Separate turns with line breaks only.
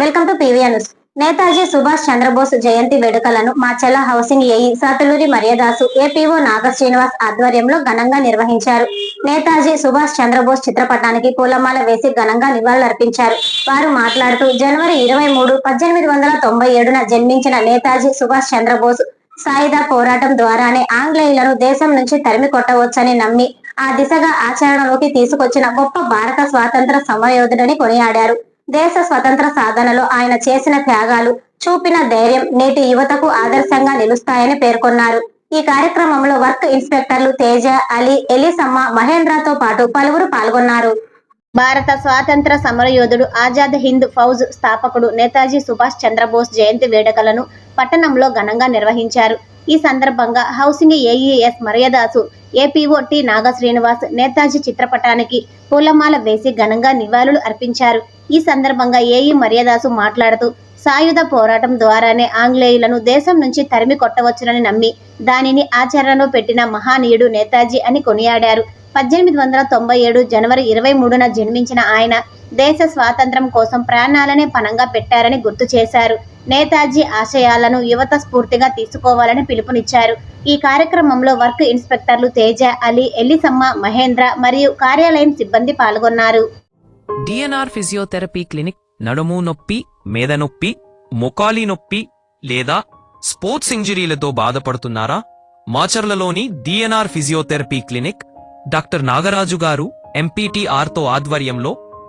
Welcome to PVR news. Netaji Subhash Chandrabose జయంతి వేడుకలను Macherla housing AE Satuluri Maryadasu APO Naga Srinivas ఆధ్వర్యంలో ఘనంగా నిర్వహించారు. నేతాజీ సుభాష్ చంద్రబోస్ చిత్రపటానికి పూలమాల వేసి ఘనంగా నివాళులర్పించారు. వారు మాట్లాడుతూ జనవరి ఇరవై మూడు పద్దెనిమిది వందల తొంభై ఏడున జన్మించిన నేతాజీ సుభాష్ చంద్రబోస్ సాయుధ పోరాటం ద్వారానే ఆంగ్లేయులను దేశం నుంచి తరిమి కొట్టవచ్చని నమ్మి ఆ దిశగా ఆచరణలోకి తీసుకొచ్చిన గొప్ప భారత స్వాతంత్ర సమరయోధుడని కొనియాడారు. దేశ స్వతంత్ర సాధనలో ఆయన చేసిన త్యాగాలు చూపిన ధైర్యం నేటి యువతకు ఆదర్శంగా నిలుస్తాయని పేర్కొన్నారు. ఈ కార్యక్రమంలో వర్క్ ఇన్స్పెక్టర్లు తేజ అలీ ఎలిసమ్మ మహేంద్రతో పాటు పలువురు పాల్గొన్నారు. భారత స్వాతంత్ర సమరయోధుడు ఆజాద్ హింద్ ఫౌజ్ స్థాపకుడు నేతాజీ సుభాష్ చంద్రబోస్ జయంతి వేడుకలను పట్టణంలో ఘనంగా నిర్వహించారు. ఈ సందర్భంగా housing AEs Maryadasu APO T Naga Srinivas Netaji చిత్రపటానికి పూలమాల వేసి ఘనంగా నివాళులు అర్పించారు. ఈ సందర్భంగా ఏఈ మర్యాదాసు మాట్లాడుతూ సాయుధ పోరాటం ద్వారానే ఆంగ్లేయులను దేశం నుంచి తరిమి కొట్టవచ్చునని నమ్మి దానిని ఆచరణలో పెట్టిన మహానీయుడు నేతాజీ అని కొనియాడారు. పద్దెనిమిది వందల తొంభై ఏడు జనవరి ఇరవై మూడున జన్మించిన ఆయన దేశ స్వాతంత్రం కోసం ప్రాణాలనే పణంగా పెట్టారని గుర్తు చేశారు. నేతాజీ ఆశయాలను యువత స్ఫూర్తిగా తీసుకోవాలని పిలుపునిచ్చారు. ఈ కార్యక్రమంలో వర్క్ ఇన్స్పెక్టర్లు తేజ అలీ ఎల్లిసమ్మ మహేంద్ర మరియు కార్యాలయం సిబ్బంది పాల్గొన్నారు.
డిఎన్ఆర్ ఫిజియోథెరపీ క్లినిక్ నడుము నొప్పి మేద నొప్పి మొకాలి నొప్పి లేదా స్పోర్ట్స్ ఇంజరీలతో బాధపడుతున్నారా? మాచర్లలోని DNR physiotherapy clinic doctor Nagaraju గారు ఎంపీటీఆర్తో ఆధ్వర్యంలో